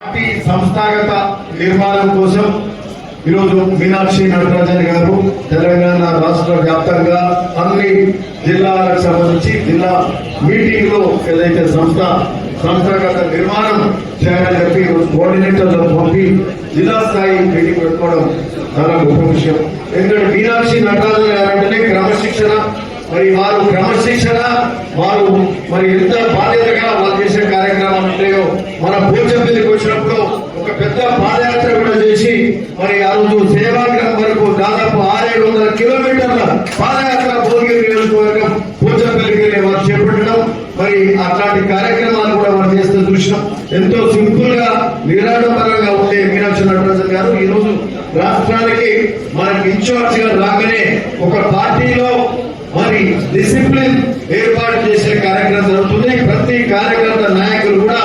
Party సంస్థాగత నిర్మాణం కోసం ఈరోజు మీనాక్షి నటరాజన్ గారు తెలంగాణ రాష్ట్ర వ్యాప్తంగా అన్ని జిల్లాలకు సంబంధించి జిల్లా మీటింగ్లో ఏదైతే సంస్థ సంస్థాగత నిర్మాణం చేయాలని చెప్పి కోఆర్డినేటర్లను పంపి జిల్లా స్థాయి మీటింగ్ పెట్టుకోవడం చాలా గొప్ప విషయం. ఎందుకంటే మీనాక్షి నటరాజన్ గారు అంటేనే క్రమశిక్షణ మరి వారు క్రమశిక్షణ వారు మరి ఎంత బాధ్యతగా వాళ్ళు చేసే కార్యక్రమాలు ఉంటాయో మన పోచంపల్లికి వచ్చినప్పుడు ఒక పెద్ద పాదయాత్ర కూడా చేసి మరి ఆ రోజు సేవాగ్రహం వరకు దాదాపు ఆరేడు వందల కిలోమీటర్ల పాదయాత్ర భోగిరి నియోజకవర్గం పోచంపల్లికి వెళ్ళి వారు చేపట్టడం మరి అట్లాంటి కార్యక్రమాలు కూడా వారు చేస్తూ చూసినాం ఎంతో సింపుల్గా నిరాడంబరంగా ఉండే మీనాక్షి నటరాజన్ గారు ఈ రోజు రాష్ట్రానికి మనకి ఇన్ఛార్జ్గా రాగానే ఒక పార్టీలో మరి డిసిప్లిన్ ఏర్పాటు చేసే కార్యక్రమం జరుగుతుంది. ప్రతి కార్యకర్త నాయకులు కూడా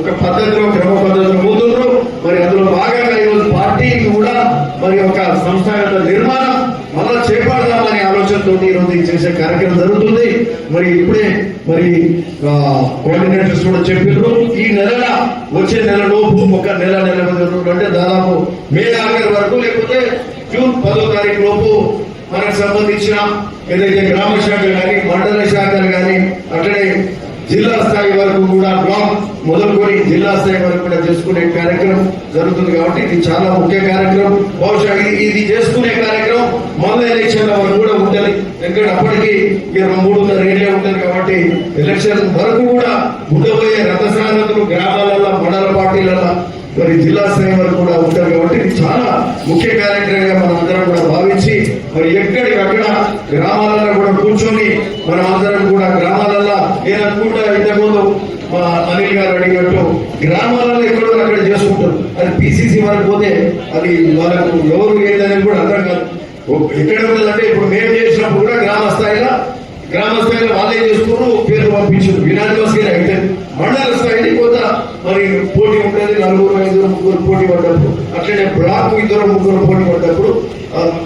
ఒక పద్ధతిలో క్రమ పద్ధతిలో పోతున్నారు మరి అందులో భాగంగా ఈరోజు పార్టీకి కూడా మరి ఒక సంస్థాగత నిర్మాణం మళ్ళా చేపడదామనే ఆలోచనతో ఈరోజు చేసే కార్యక్రమం జరుగుతుంది. మరి ఇప్పుడే మరి కోఆర్డినేటర్స్ కూడా చెప్పారు ఈ నెల వచ్చే నెల లోపు ఒక నెల నెల అంటే దాదాపు మే ఆఖరి వరకు లేకపోతే జూన్ పదో తారీఖు లోపు మనకు సంబంధించిన ఏదైతే గ్రామ శాఖ కానీ మండల శాఖలు కానీ అట్లనే జిల్లా స్థాయి వరకు కూడా బ్లాక్ మొదలుకొని జిల్లా స్థాయి వరకు కూడా చేసుకునే కార్యక్రమం జరుగుతుంది కాబట్టి ఇది చాలా ముఖ్య కార్యక్రమం. బహుశా ఇది- ఇది చేసుకునే కార్యక్రమం మొదల ఎలక్షన్ వరకు కూడా ఉండాలి ఎందుకంటే అప్పటికి ఇరవై మూడున్నర ఏళ్ళే ఉంటుంది కాబట్టి ఎలక్షన్ వరకు కూడా ఉండబోయే రథసారథులు గ్రామాలలో మండల పార్టీలలో మరి జిల్లా స్థాయి వరకు కూడా ఉంటారు కాబట్టి ఇది చాలా ముఖ్య కార్యక్రమంగా మనం అందరం కూడా భావించి మరి ఎక్కడికక్కడ గ్రామాలలో కూడా కూర్చొని మనం అందరం కూడా గ్రామాలలో నేను అనుకుంటా ఇంతకుముందు మా అనిల్ గారు అడిగినట్టు గ్రామాలలో ఎక్కడో అక్కడ చేసుకుంటారు. అది పిసిసి వరకు పోతే అది వాళ్ళకు ఎవరు ఏంటనేది కూడా అర్థం కాదు. ఓ- ఎక్కడ ఉండాలంటే ఇప్పుడు మేము చేసినప్పుడు కూడా గ్రామ స్థాయిలో గ్రామ స్థాయిలో వాళ్ళే చేసుకున్నారు పేర్లు పంపించారు. వినాయక అయితే మండల స్థాయిని కొంత మరి పోటీ ఉంటుంది నలుగురు ఐదుగురు ముగ్గురు పోటీ పడ్డప్పుడు అట్లనే బ్లాక్ ఇద్దరు ముగ్గురు పోటీ పడ్డప్పుడు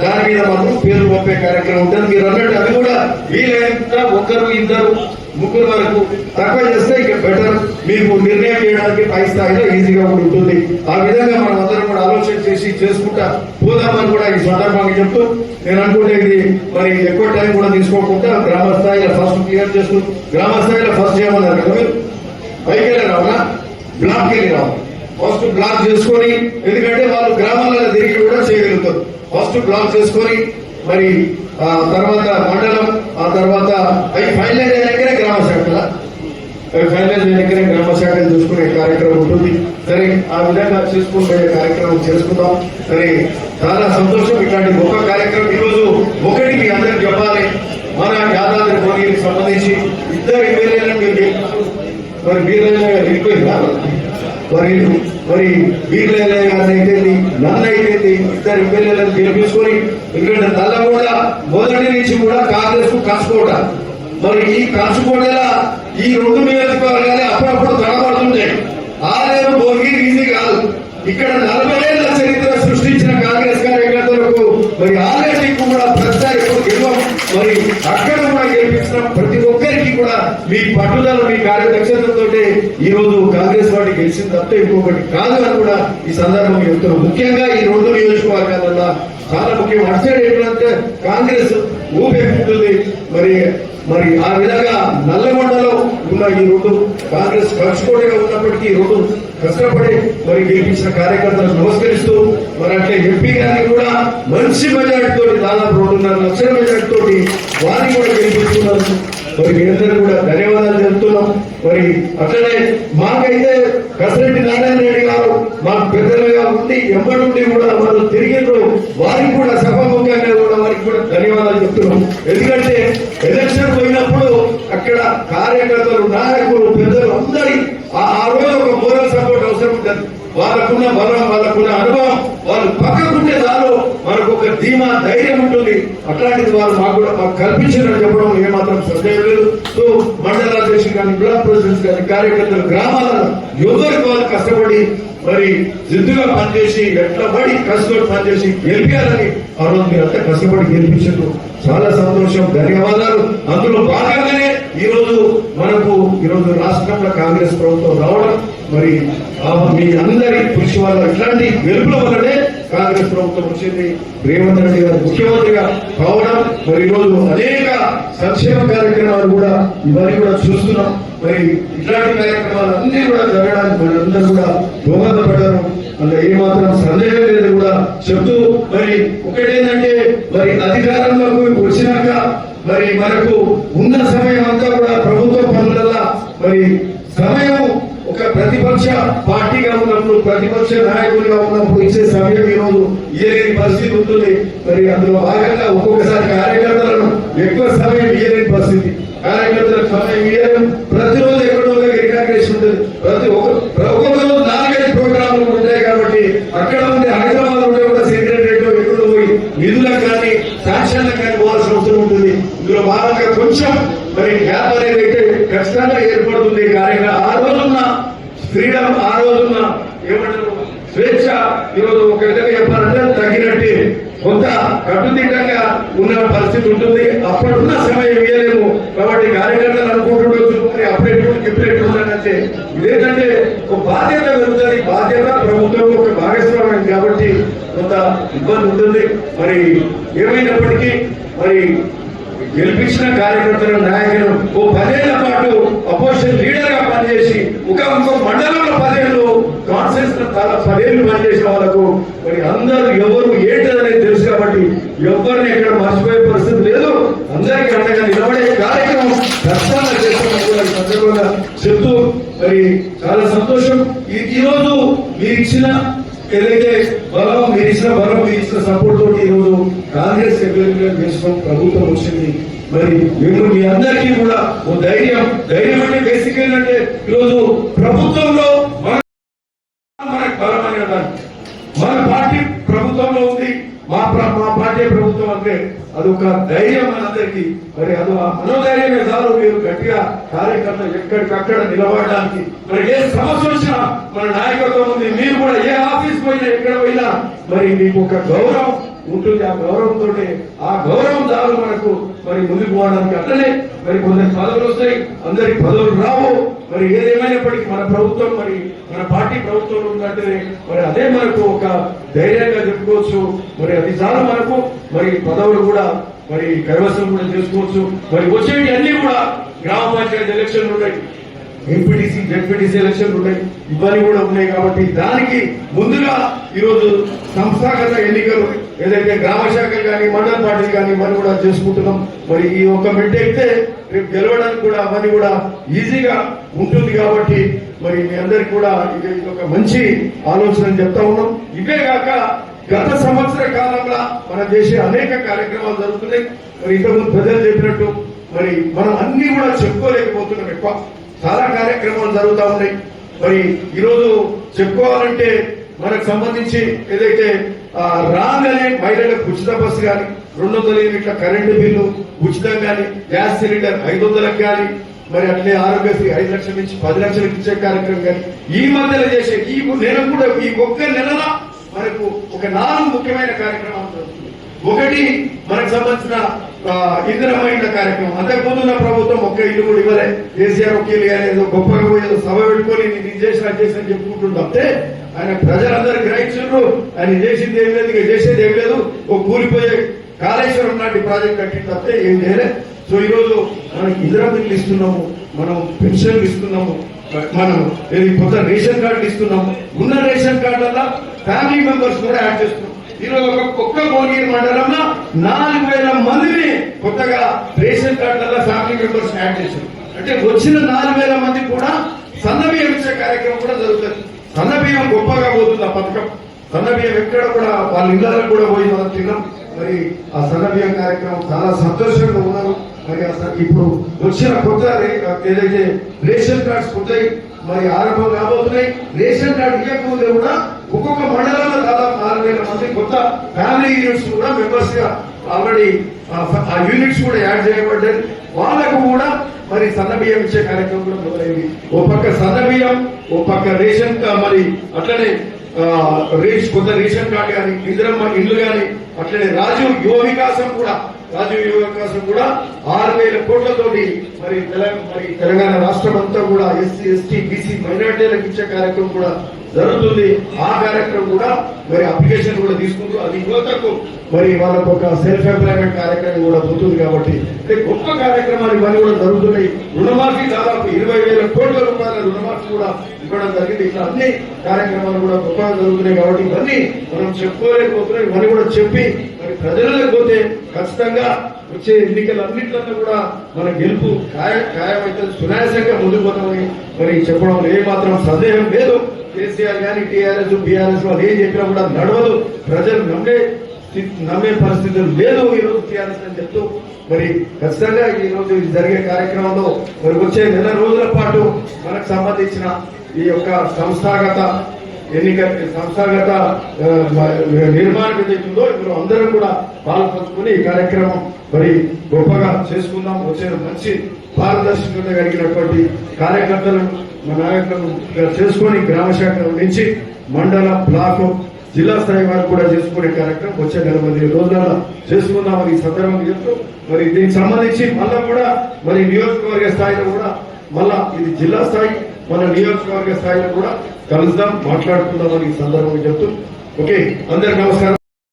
దాని మీద మాత్రం పేర్లు పంపే కార్యక్రమం ఉంటుంది. మీరు అన్నట్టు అది కూడా వీలైనంత ఒకరు ఇద్దరు ముగ్గురు వరకు తక్కువ చేస్తే ఇక బెటర్ మీకు నిర్ణయం చేయడానికి పై స్థాయిలో ఈజీగా కూడా ఉంటుంది. ఆ విధంగా మనం అందరం కూడా ఆలోచన చేసి చేసుకుంటా పోదామని కూడా ఈ సందర్భంగా చెప్తూ నేను అనుకుంటే ఇది మరి ఎక్కువ టైం కూడా తీసుకోకుండా గ్రామ స్థాయిలో ఫస్ట్ క్లియర్ చేస్తూ గ్రామ స్థాయిలో ఫస్ట్ చేయమన్నారు కదా మీరు? పైకి వెళ్ళి రావాలా? బ్లాక్ వెళ్ళి రావాలి. ఫస్ట్ బ్లాక్ చేసుకొని ఎందుకంటే వాళ్ళు గ్రామాలలో తిరిగి కూడా చేయగలుగుతారు. ఫస్ట్ బ్లాక్ చేసుకొని మరి ఆ తర్వాత మండలం ఆ తర్వాత అవి ఫైనల్ అయినాకనే గ్రామ శాఖల అవి ఫైనల్ అయినాకనే గ్రామ శాఖలు చూసుకునే కార్యక్రమం ఉంటుంది. సరే ఆ విధంగా చేసుకుంటే కార్యక్రమం చేసుకుందాం. సరే చాలా సంతోషం. ఇట్లాంటి ఒక కార్యక్రమం ఈరోజు ఒకటి మీ అందరికి చెప్పాలి. మన యాదాద్రి భోగికి సంబంధించి ఇద్దరు ఎమ్మెల్యేలను మీరు మరి మీరు గారు వెళ్ళిపోయిందా మరి మరి వీళ్ళైనా గారిని అయితే నన్ను అయితే ఇద్దరు ఎమ్మెల్యేలను గెలిపించుకొని ఎందుకంటే కూడా మొదటి నుంచి కూడా కాంగ్రెస్కు కాసుకోట మరి ఈ కసుకోటలా ఈ రెండు నియోజకవర్గాలే అప్పుడప్పుడు తగబడుతుంటాయి ఆ లేదు భోగి ఈజీ కాదు. ఇక్కడ నలభై ఏళ్ళ చరిత్ర సృష్టించిన కాంగ్రెస్ కార్యకర్తలకు మరి ఆరేటి కూడా ప్రతిసారి ఎప్పుడు గెలవం. మరి అక్కడ మీ పట్టుదల మీ కార్యదక్షతతో ఈ రోజు కాంగ్రెస్ పార్టీ గెలిచిన తప్ప ఇంకొకటి కాదు అని కూడా ఈ సందర్భం చెప్తున్నాం ముఖ్యంగా ఈ రెండు నియోజకవర్గాలలో చాలా ముఖ్యం. అటు సైడ్ ఏంటంటే కాంగ్రెస్ ఊపెక్కుతుంది మరి మరి ఆ విధంగా నల్లగొండలో ఉన్న ఈ రెండు కాంగ్రెస్ కలుసుకోవడంగా ఉన్నప్పటికీ ఈ రెండు కష్టపడి మరి గెలిపించిన కార్యకర్తలకు నమస్కరిస్తూ మరి అట్లే ఎంపీ గారిని కూడా మంచి మెజార్టీతో దాదాపు రెండున్నర లక్షల మెజార్టీతో వారిని కూడా గెలిపిస్తున్నారు మరి మీరందరూ కూడా ధన్యవాదాలు చెబుతున్నాం మరి అట్లనే మాకైతే కసిరెడ్డి నారాయణ రెడ్డి గారు మాకు పెద్దలుగా ఉండి ఎంబడి నుండి కూడా వారు తిరిగిండ్రు వారికి కూడా సభాముఖంగా కూడా వారికి కూడా ధన్యవాదాలు చెప్తున్నాం. ఎందుకంటే ఎలక్షన్ పోయినప్పుడు అక్కడ కార్యకర్తలు నాయకులు పెద్దలు అందరి ఆ ఆ రోజు ఒక మోరల్ సపోర్ట్ అవసరం ఉంటుంది వాళ్ళకున్న బలం వాళ్ళకున్న అనుభవం వాళ్ళు పక్కకుంటే చాలు మనకు ఒక ధీమా ధైర్యం ఉంటుంది. అట్లాంటిది వాళ్ళు మాకు కూడా మాకు కల్పించారని చెప్పడం ఏమాత్రం సందేహం లేదు. సో మండల అధ్యక్షులు కానీ బ్లాక్ ప్రెసిడెంట్స్ కానీ కార్యకర్తలు గ్రామాలను ఎవరికి వాళ్ళు కష్టపడి మరి జిద్దుగా పనిచేసి ఎట్లా పడి కష్టపడి పనిచేసి గెలిపారని ఆ రోజు మీరంతా కష్టపడి గెలిపించారు. చాలా సంతోషం ధన్యవాదాలు. అందులో భాగంగానే ఈ రోజు మనకు ఈ రోజు రాష్ట్రంలో కాంగ్రెస్ ప్రభుత్వం రావడం మరి ఆ మీ అందరి కృషి వల్ల ఇట్లాంటి గెలుపుల వల్లనే కాంగ్రెస్ ప్రభుత్వం వచ్చింది. రేవంత్ రెడ్డి గారు ముఖ్యమంత్రిగా కావడం మరి ఈరోజు రోజు అనేక సంక్షేమ కార్యక్రమాలు కూడా ఇవన్నీ కూడా చూస్తున్నాం. మరి ఇట్లాంటి కార్యక్రమాలు అన్ని కూడా జరగడానికి మరి అందరూ కూడా దోహదపడ్డారు అందులో ఏమాత్రం సందేహం లేదు కూడా చెప్తూ మరి ఒకటేంటంటే మరి అధికారంలోకి వచ్చినాక మరి మనకు ఉన్న సమయం అంతా కూడా ప్రభుత్వ పనులలో మరి సమయం ఒక ప్రతిపక్ష పార్టీగా ఉన్నప్పుడు ప్రతిపక్ష నాయకుడిగా ఉన్నప్పుడు ఇచ్చే సమయం ఈరోజు ఇయ్యలేని పరిస్థితి ఉంటుంది. మరి అందులో భాగంగా ఒక్కొక్కసారి కార్యకర్తలను ఎక్కువ సమయం ఇయ్యలేని పరిస్థితి. కార్యకర్తలకు సమయం ఇయ్యలేం ప్రతిరోజు ఎక్కడో దగ్గర ఉంటుంది. ప్రతి ఒక్క ఒక్కొక్కరు నాలుగైదు ప్రోగ్రాములు ఉంటాయి కాబట్టి అక్కడ ఉండే హైదరాబాద్ ఉండే కూడా సెక్రటరేట్ ఎక్కడో పోయి నిధులకు కానీ సాక్ష్యాలకు కానీ పోవాల్సిన అవసరం ఉంటుంది. ఇందులో భాగంగా కొంచెం మరి గ్యాప్ అనేది అయితే ఖచ్చితంగా ఏర్పడుతుంది కార్యక్రమం. ఫ్రీడమ్ ఆ రోజున్న ఏమంటారు? స్వేచ్ఛ ఈరోజు ఒక విధంగా చెప్పాలంటే తగ్గినట్టు. కొంత కట్టుదిట్టంగా ఉన్న పరిస్థితి ఉంటుంది. అప్పుడున్న సమయం ఇవ్వలేము కాబట్టి కార్యకర్తలు అనుకుంటుండొచ్చు. మరి అప్పుడెప్పుడు ఎప్పుడెప్పుడు ఉందంటే ఇదేంటంటే ఒక బాధ్యత పెరుగుతుంది. బాధ్యత ప్రభుత్వం ఒక భాగస్వామ్యం కాబట్టి కొంత ఇబ్బంది ఉంటుంది. మరి ఏమైనప్పటికీ మరి గెలిపించిన కార్యకర్తల నాయకులు ఓ పదేళ్ళ పాటు అపోజిషన్ లీడర్గా పనిచేసి ఒక ఇంకో మండలంలో పదేళ్ళు కాన్ఫరెన్స్ పదేళ్ళు పనిచేసిన వాళ్ళకు మరి అందరూ ఎవరు ఏంటనేది తెలుసు కాబట్టి ఎవరిని ఇక్కడ మర్చిపోయే పరిస్థితి లేదు. అందరికీ అండగా నిలబడే కార్యక్రమం ఖచ్చితంగా చేస్తామని సందర్భంగా చెప్తూ మరి చాలా సంతోషం. ఈ- ఈ రోజు మీరు ఇచ్చిన ఏదైతే బలం మీరు ఇచ్చిన బలం మీరు ఇచ్చిన సపోర్ట్ తోటి ఈరోజు కాంగ్రెస్ అభ్యర్థులను చేసుకోవడం ప్రభుత్వం వచ్చింది. మరి మేము మీ అందరికీ కూడా ఓ ధైర్యం. ధైర్యం అంటే బేసిక్ ఏంటంటే ఈరోజు ప్రభుత్వంలో మన మనకు బలమైన దాన్ని. మన పార్టీ ప్రభుత్వంలో ఉంది మా పార్టీ ప్రభుత్వం అంటే అదొక ధైర్యం మనందరికీ మరి అది ఆ మనోధైర్యమే చాలు మీరు గట్టిగా కార్యకర్త ఎక్కడికక్కడ నిలబడడానికి. మరి ఏ సమస్య వచ్చినా మన నాయకత్వం ఉంది. మీరు కూడా ఏ ఆఫీస్ పోయినా ఎక్కడ పోయినా మరి మీకు ఒక గౌరవం ఉంటుంది ఆ గౌరవంతో ఆ గౌరవం దారు మనకు. మరి ముందుకు పోవడానికి అట్లనే మరి కొందరు పదవులు వస్తాయి అందరికి పదవులు రావు. మరి ఏదేమైనప్పటికీ మన ప్రభుత్వం మరి మన పార్టీ ప్రభుత్వం ఉందంటే మరి అదే మనకు ఒక ధైర్యంగా చెప్పుకోవచ్చు. మరి అది చాలా మనకు. మరి పదవులు కూడా మరి కైవసం కూడా చేసుకోవచ్చు. మరి వచ్చేవి అన్ని కూడా గ్రామ పంచాయతీ ఎలక్షన్లు ఉన్నాయి. ఎంపీటీసీ జెడ్పీటీసీ ఎలక్షన్లు ఉన్నాయి ఇవన్నీ కూడా ఉన్నాయి కాబట్టి దానికి ముందుగా ఈరోజు సంస్థాగత ఎన్నికలు ఏదైతే గ్రామ శాఖలు కానీ మండల పార్టీలు కానీ మనం కూడా చేసుకుంటున్నాం. మరి ఈ ఒక్క మిడ్ అయితే రేపు గెలవడానికి కూడా అవన్నీ కూడా ఈజీగా ఉంటుంది కాబట్టి మరి మీ అందరికి కూడా ఇది ఒక మంచి ఆలోచన చెప్తా ఉన్నాం. ఇవే కాక గత సంవత్సర కాలంలో మన దేశ అనేక కార్యక్రమాలు జరుగుతున్నాయి. మరి ఇంతకుముందు ప్రజలు చెప్పినట్టు మరి మనం అన్ని కూడా చెప్పుకోలేకపోతున్నాం ఎక్కువ. చాలా కార్యక్రమాలు జరుగుతూ ఉన్నాయి. మరి ఈరోజు చెప్పుకోవాలంటే మనకు సంబంధించి ఏదైతే రాగానే మహిళలకు ఉచిత బస్సు కానీ రెండు వందల యూనిట్ల కరెంటు బిల్లు ఉచితం కానీ గ్యాస్ సిలిండర్ ఐదు వందలకు కానీ మరి అట్లే ఆరోగ్యశ్రీ ఐదు లక్షల నుంచి పది లక్షలకు ఇచ్చే కార్యక్రమం కానీ ఈ మధ్యలో చేసే ఈ నెల కూడా ఈ ఒక్క నెలల మనకు ఒక నాలుగు ముఖ్యమైన కార్యక్రమాలు జరుగుతుంది ఒకటి మనకు సంబంధించిన ఇంద్రమైన కార్యక్రమం. అంతకుముందు ఉన్న ప్రభుత్వం ఒక్క ఇల్లు కూడా ఇవ్వలే. కేసీఆర్ ఒక ఇల్లు కానీ ఏదో గొప్పగా పోయేదో ఏదో సభ పెట్టుకొని నేను ఇది చేసిన అది చేసిన చెప్పుకుంటుండే అంతే ఆయన ప్రజలందరూ గ్రహించారు ఆయన చేసింది ఏం లేదు ఇక చేసేది ఏం లేదు. ఒక కూలిపోయే కాళేశ్వరం లాంటి ప్రాజెక్ట్ కట్టిన తప్పితే ఏం చేయలే. సో ఈ రోజు మనం ఇందిరా ఇస్తున్నాము మనం పెన్షన్లు ఇస్తున్నాము మనం కొత్త రేషన్ కార్డులు ఇస్తున్నాము. ఉన్న రేషన్ కార్డులలో ఫ్యామిలీ మెంబర్స్ కూడా యాడ్ చేస్తున్నాం ఈరోజు ఒక కుక్క భువనగిరి మండలంలో నాలుగు వేల మందిని కొత్తగా రేషన్ కార్డులలో ఫ్యామిలీ మెంబర్స్ యాడ్ చేశారు. అంటే వచ్చిన నాలుగు వేల మంది కూడా సన్నబియ్యం ఇచ్చే కార్యక్రమం కూడా జరుగుతుంది. సన్నబియ్యం గొప్పగా పోతుంది ఆ పథకం. సన్నబియ్యం ఎక్కడ కూడా వాళ్ళ ఇళ్ళలో కూడా పోయి మనం తిన్నాం. మరి ఆ సన్నబియ్యం కార్యక్రమం చాలా సంతోషంగా ఉన్నారు. మరి అసలు ఇప్పుడు వచ్చిన కొత్త ఏదైతే రేషన్ కార్డ్స్ కొత్తవి మరి ఆరంభం కాబోతున్నాయి రేషన్ కార్డు ఇవ్వకముందే కూడా ఒక్కొక్క మండలంలో దాదాపు నాలుగు వేల మంది కొత్త ఫ్యామిలీ యూనిట్స్ కూడా మెంబర్స్గా ఆల్రెడీ ఆ యూనిట్స్ కూడా యాడ్ చేయబడ్డాయి. వాళ్ళకు కూడా మరి సన్న బియ్యం ఇచ్చే కార్యక్రమం కూడా మొదలైంది. ఓ పక్క సన్న బియ్యం ఓ పక్క రేషన్ మరి అట్లనే ఆ, రేషన్ కొంత రేషన్ కార్డు కానీ ఇందిరమ్మ ఇల్లు కానీ అట్లనే రాజు యువ వికాసం కూడా రాజీవ్ యువ కూడా ఆరు వేల కోట్లతోటి మరి తెలంగాణ మరి తెలంగాణ రాష్ట్రం అంతా కూడా ఎస్సీ ఎస్టీ బీసీ మైనార్టీలకు ఇచ్చే కార్యక్రమం కూడా జరుగుతుంది. ఆ కార్యక్రమం కూడా మరి అప్లికేషన్ కూడా తీసుకుంటూ అది యువతకు మరి వాళ్ళకు ఒక సెల్ఫ్ ఎంప్లాయ్మెంట్ కార్యక్రమం కూడా పోతుంది కాబట్టి అంటే గొప్ప కార్యక్రమాలు ఇవన్నీ కూడా జరుగుతున్నాయి. రుణమాఫీ దాదాపు ఇరవై వేల కోట్ల రూపాయల రుణమాఫీ కూడా ఇవ్వడం జరిగింది. ఇట్లా అన్ని కార్యక్రమాలు కూడా గొప్పగా జరుగుతున్నాయి కాబట్టి ఇవన్నీ మనం చెప్పుకోలేకపోతున్నాం. ఇవన్నీ కూడా చెప్పి ప్రజలకు పోతే ఖచ్చితంగా వచ్చే ఎన్నికలన్నింటిలో కూడా మన గెలుపు ఖాయ ఖాయమైతే సునాయాసంగా ముందుకు పోతామని మరి చెప్పడం ఏ మాత్రం సందేహం లేదు. కేసీఆర్ కానీ టీఆర్ఎస్ బీఆర్ఎస్ వాళ్ళు ఏం చెప్పినా కూడా నడవదు. ప్రజలు నమ్మే నమ్మే పరిస్థితులు లేదు ఈరోజు టీఆర్ఎస్ అని చెప్తూ మరి ఖచ్చితంగా ఈరోజు జరిగే కార్యక్రమంలో మరి వచ్చే నెల రోజుల పాటు మనకు సంబంధించిన ఈ యొక్క సంస్థాగత ఎన్నిక సంస్థాగత నిర్మాణం ఏదైతుందో ఇప్పుడు అందరం కూడా పాల్పంచుకుని ఈ కార్యక్రమం మరి గొప్పగా చేసుకుందాం. వచ్చే మంచి పారదర్శకత కలిగినటువంటి కార్యకర్తలను మన నాయకులను చేసుకొని గ్రామ శాఖ నుంచి మండల బ్లాక్ జిల్లా స్థాయి వరకు కూడా చేసుకునే కార్యక్రమం వచ్చే నెల పది రోజులలో చేసుకుందామని ఈ సందర్భంగా చెప్తూ మరి దీనికి సంబంధించి మళ్ళా కూడా మరి నియోజకవర్గ స్థాయిలో కూడా మళ్ళా ఇది జిల్లా స్థాయి మన నియోజకవర్గ స్థాయిలో కూడా కలుద్దాం మాట్లాడుకుందాం అని సందర్భంగా చెప్తూ ఓకే అందరికి నమస్కారం.